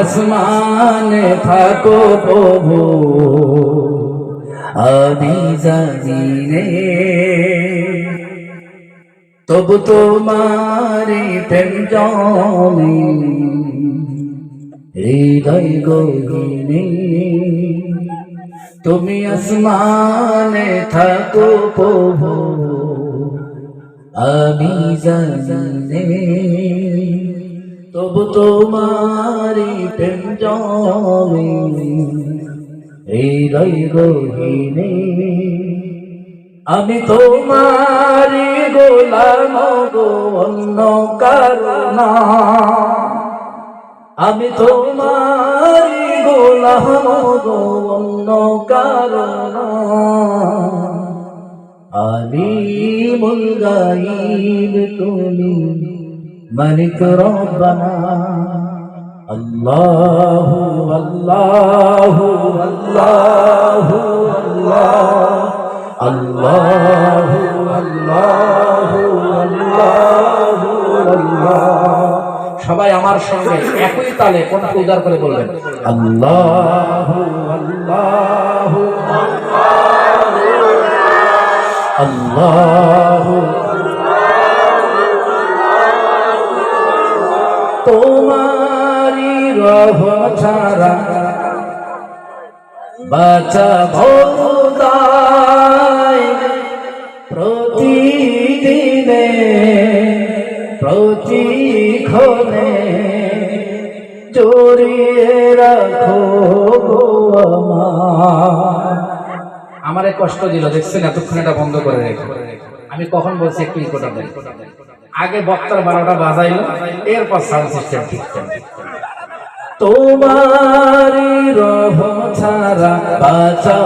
আসমানে থাকো প্রভু। আমি জানিনে তবু তোমারি প্রেম জমি। হৃদয় গহিনী তুমি আসমানে থাকো প্রভু। আমি জানে তবু তোমারি প্রেম জমি হৃদয় গহিনী আমি তোমারি গোলাম গো, অন্য কারণা আমি তোমারি গোলাম গো, অন্য কারণা আলিমুল গাইব তুমি মালিক রব্বানা। আল্লাহু আল্লাহু আল্লাহু আল্লাহ। আল্লাহু আল্লাহু আল্লাহু আল্লাহ। সবাই আমার সঙ্গে একই তালে কোনটা উদার করে বলবেন, আল্লাহু আল্লাহু আল্লাহু। তোমারি ছাড়া বাচা ভোদায় প্রতিদিনে, প্রতিক্ষণে জড়িয়ে রাখো আমার। কষ্ট দিল, দেখছেন এতক্ষণ এটা বন্ধ করে রেখে। আমি কখন বলছি একটু ইকোটা আগে বক্তার বারোটা বাজাইলো, এরপর সাউন্ড সিস্টেম ঠিক তোমারি রহ ছাড়া বাঁচা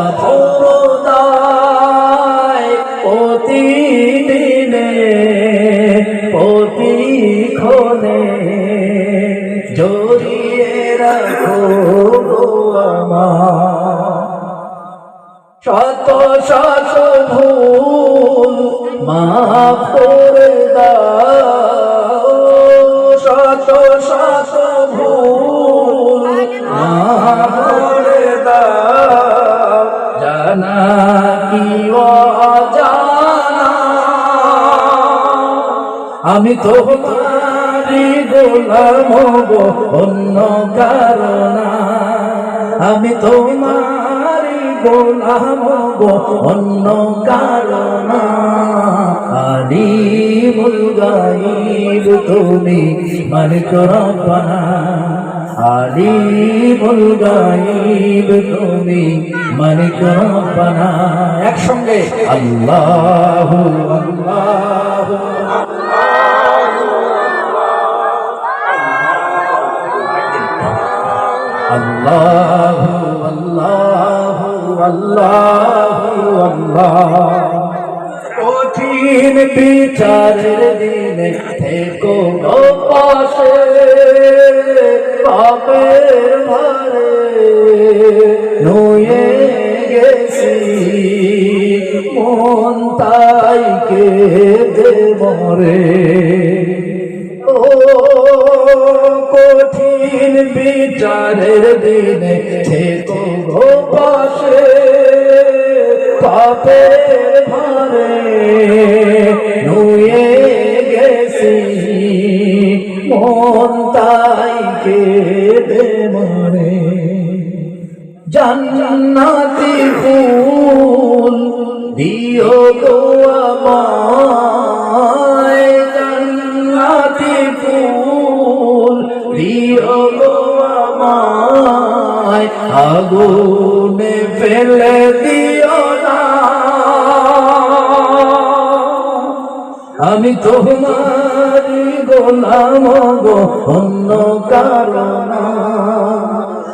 প্রতিদিনে, প্রতিক্ষণে জড়িয়ে রাখো আমার। শত শত ভুল মাফ দাও, শত শত ভুল আমি তো গোলাম গো অন্য কারণা। আমি তোমারি গোলাম গো অন্য কারণা। আলিমুল গাইব তুমি, মালিক রব্বানা। আলিমুল গাইব তুমি মালিক রব্বানা। একসঙ্গে। আল্লাহু আল্লাহু। আল্লাহু আল্লাহু আল্লাহু আল্লাহ। কঠিন বিচারের দিনে থেকো পাশে। পাপের ভারে নুয়ে গেছি। মন তাই কে দে মরে। ও কঠিন বিচারের দিনে থেকো পাশে। পাপের জান্নাতি ফুল দিও গো আমায়। জান্নাতি ফুল দিও গো আমায়। আগুনে ফেলে দিও না। আমি তোমারি গোলাম গো, অন্য কারণা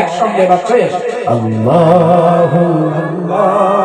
একসঙ্গে বাচ্চা আল্লাহ আল্লাহু।